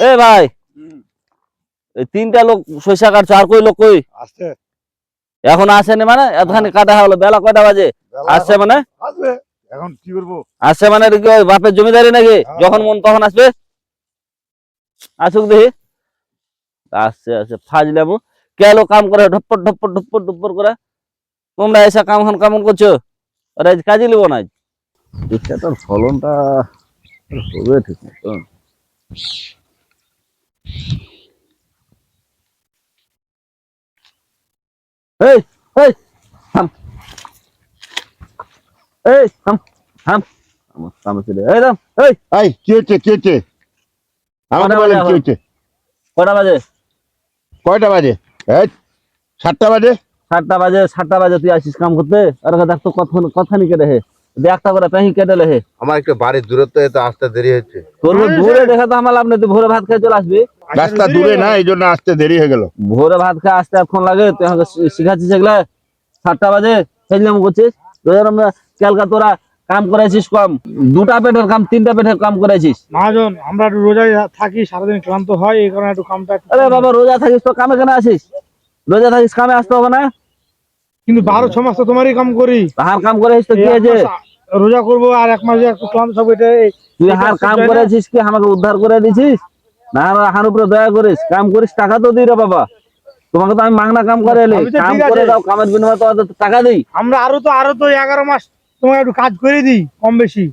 এ ভাই এই তিনটা লোক সরিষা কাটছে আর কই লোক কই? আসছে। এখন আসেনি মানে? এতখানি কাটা হলো বেলা কয়টা বাজে? আসছে মানে? আসবে। এখন কি করব? আসছে মানে কি বাপের জমিদারি নাকি? হ্যাঁ। যখন মন তখন আসবে? আসুক দেখি। আসছে আসছে ফাজলামু। কেলো কাম করে ঢপ্পর ঢপ্পর ঢপ্পর ঢপ্পর করে। তোমরা এসে কাম খান কেমন করছ? ওরা আজ কাজে লিব না আজ। ফলনটা হবে ঠিক মতো এই এই থাম। এই থাম থাম। আমার সামনে চলে এই থাম। এই। এই কি হচ্ছে কি হচ্ছে? আমাকে বলেন কি হচ্ছে? কটা বাজে? কয়টা বাজে? এই সাতটা বাজে? সাতটা বাজে সাতটা বাজে তুই আসিস কাম করতে? আর কথা কথা নি কেটে হে দে একটা করে পেহি কেটে লেহে। আমার একটু বাড়ির দূরত্ব তো আসতে দেরি হচ্ছে। তোর দূরে দেখা তো আমার লাভ নেই তুই ভোরে ভাত খেয়ে চলে আসবি। রাস্তা দূরে না এই জন্য আসতে দেরি হয়ে গেল। ভোরে ভাত খেয়ে আসতে এখন লাগে তুই আমাকে শিখাচ্ছিস এগুলা সাতটা বাজে খেললাম করছিস। আমরা কালকা তোরা কাম করেছিস কম। দুটা পেটের কাম তিনটা পেটের কাম করেছিস মহাজন আমরা একটু রোজায় থাকি সারাদিন ক্লান্ত হয় এই কারণে একটু কামটা আরে বাবা রোজা থাকিস তো কামে কেন আসিস? রোজা থাকিস কামে আসতে হবে না। কিন্তু বারো ছ মাস তো তোমারই কাম করি। হার কাম করেছিস তো কি মাস রোজা করব আর এক মাসে একটু কম সব এটা তুই হার কাম করেছিস কি? আমাকে উদ্ধার করে দিছিস? না হার উপরে দয়া করিস। কাম করিস টাকা তো দিই রে বাবা। তোমাকে তো আমি মাংনা কাম করে এলি। কাম করে দাও কামের বিনিময়ে তো টাকা দিই। আমরা আরও তো আরও তো এগারো মাস তোমাকে একটু কাজ করে দিই কম বেশি।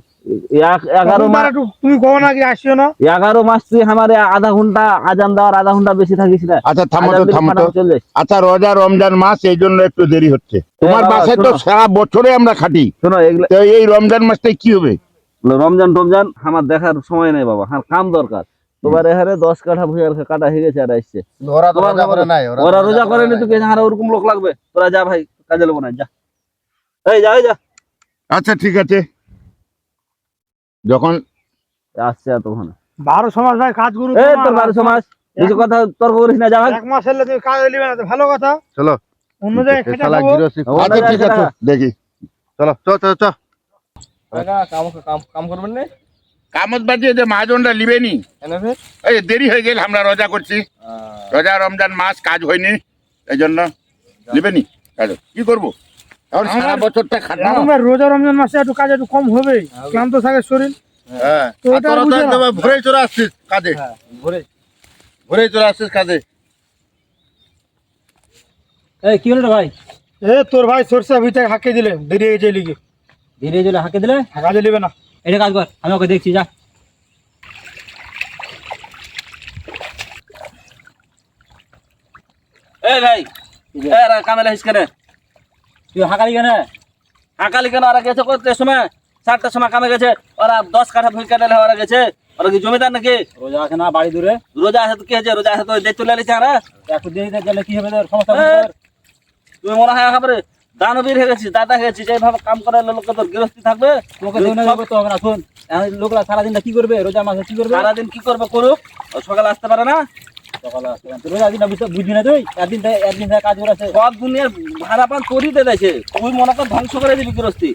এগারো মাস তুমি কখনো নাকি আসিও না। এগারো মাস তুই আমার আধা ঘণ্টা আজান দেওয়ার আধা ঘণ্টা বেশি থাকিস না। আচ্ছা থামো তো থামো। আচ্ছা রোজা রমজান মাস এই জন্য একটু দেরি হচ্ছে। তোমার বাবা, বাসায় তো সারা বছরে আমরা খাটি। শোনো এই রমজান মাসটাই কি হবে? রমজান টমজান আমার দেখার সময় নেই বাবা কাম দরকার। তোমার এখানে দশ কাঠা ভুঁইয়ার কাটা হয়ে গেছে আর আসছে। ওরা রোজা করে নাই ওরা করেনি তুই আর ওরকম লোক লাগবে। তোরা যা ভাই কাজে নেব না যা। এই যা এই যা। আচ্ছা ঠিক আছে। যখন আসছে এতক্ষণ বারো সমাজ ভাই কাজ করু এই তোর বারোশো মাস কিছু কথা তর্ক করিস না যা ভাই এক মাস এলে তুমি কাজ নিবে না ভালো কথা। চলো। অন্য জায়গায় খেটে ওরা আচ্ছা ঠিক আছে দেখি। চলো চ চ চ। কামত বাজে যে মহাজনরা লিবে নি। এই দেরি হয়ে গেল আমরা রোজা করছি। রোজা রমজান মাস কাজ হয়নি। এই জন্য লিবে নি। কাজ কি করব? এখন সারা বছরটা খাটা আমরা রোজা রমজান মাসে একটু কাজ একটু কম হবে। ক্লান্ত থাকে শরীর। হ্যাঁ। তো এটা চলে আসছিস কাজে। ভোরে ভোরেই চলে আসছিস কাজে। এই কি হলো ভাই? এ তোর ভাই সরষে ভিতরে হাঁকে দিলে দেরি হয়ে যায় লিগে। ধীরে ধীরে হাঁকে দিলে কাজে নেবে না। এটা কাজ কর আমি ওকে দেখছি যা। এই ভাই এরা কামেলা হিস কেন? তুই হাঁকালি কেন? হাকালি কেন? ওরা গেছে করতে সময়? চারটার সময় কামে গেছে। ওরা দশ কাঠা ভুঁই কাটালে ওরা গেছে। ওরা কি জমিদার নাকি? রোজা আছে না বাড়ি দূরে? রোজা আছে তো কি হয়েছে রোজা আছে তো দেখতে লেগেছে আমরা একটু দেরিতে গেলে কি হবে তোর? সমস্যা তুমি মনে হয় একেবারে দানবীর হয়ে গেছিস দাদা হয়ে গেছিস এইভাবে কাম করার লোক তোর গৃহস্থী থাকবে। তোকে দেখে না করতে হবে না শোন। লোকরা সারাদিনটা কি করবে? রোজা মাসে কি করবে? সারাদিন কি করবে করুক সকালে আসতে পারে না। সকালে আসতে পারে। তুই রোজা দিনটা বুঝতে বুঝবি না তুই? একদিন একদিন কাজ করেছে। সব দুনিয়ার ভাড়া পান তোরই দিয়ে তুই মনে কর ধ্বংস করে দিবি গৃহস্থী।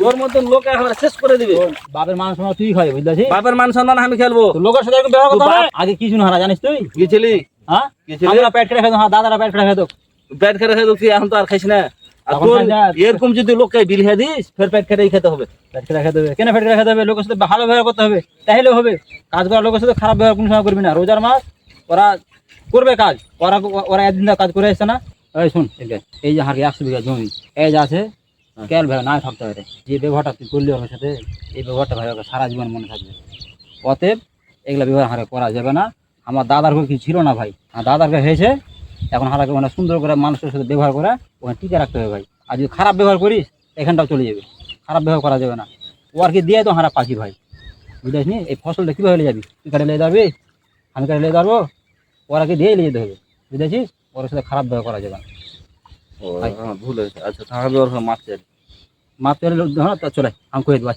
তোর মতন লোক একেবারে শেষ করে দিবি। বাপের মানুষ সময় তুই খাই বুঝলি বাপের মান সম্মান আমি খেলব। লোকের সাথে ব্যবহার করতে আগে কি শুনে হারা জানিস তুই? গেছিলি? হ্যাঁ? আমরা পেট কেটে খেতাম হ্যাঁ দাদারা পেট কেটে খেতো পেট খেতে খেতে তুই এখন তো আর খাইস না। এরকম যদি লোককে বিলিয়ে দিস ফের পেট খেতেই খেতে হবে। পেট কেটে খেতে হবে। কেন পেট কেটে খেতে হবে? লোকের সাথে ভালো ব্যবহার করতে হবে। তাহলে হবে। কাজ করার লোকের সাথে খারাপ ব্যবহার কোনো সময় করবি না। রোজার মাস ওরা করবে কাজ। ওরা ওরা একদিন কাজ করে এসছে না? এই শুন এই যে হারকে একশো বিঘা জমি এই যে আছে কেল ভাই না থাকতে হবে রে। যে ব্যবহারটা তুই করলি ওর সাথে এই ব্যবহারটা ভাই ওকে সারা জীবন মনে থাকবে। অতএব এগুলা ব্যবহার হারে করা যাবে না। আমার দাদার কিছু ছিল না ভাই। আমার দাদার হয়েছে এখন হারাকে মানে সুন্দর করে মানুষের সাথে ব্যবহার করে ওখানে টিকে রাখতে হবে ভাই। আর যদি খারাপ ব্যবহার করিস এখানটাও চলে যাবে। খারাপ ব্যবহার করা যাবে না। ও আর কি দিয়ে তো হারা পাখি ভাই। নি? এই ফসলটা কীভাবে যাবি? তুই কাটে নিয়ে যাবি? আমি কাটে নিয়ে পারব ওরা কি দিয়ে নিয়ে যেতে হবে? বুঝেছিস? ওর সাথে খারাপ ব্যবহার করা যাবে না। ও, হ্যাঁ, ভুল হয়েছে। আচ্ছা খারাপ ব্যবহার মাছ চাই মাছ পেলে হ্যাঁ তা চলে আমি কয়ে দেবো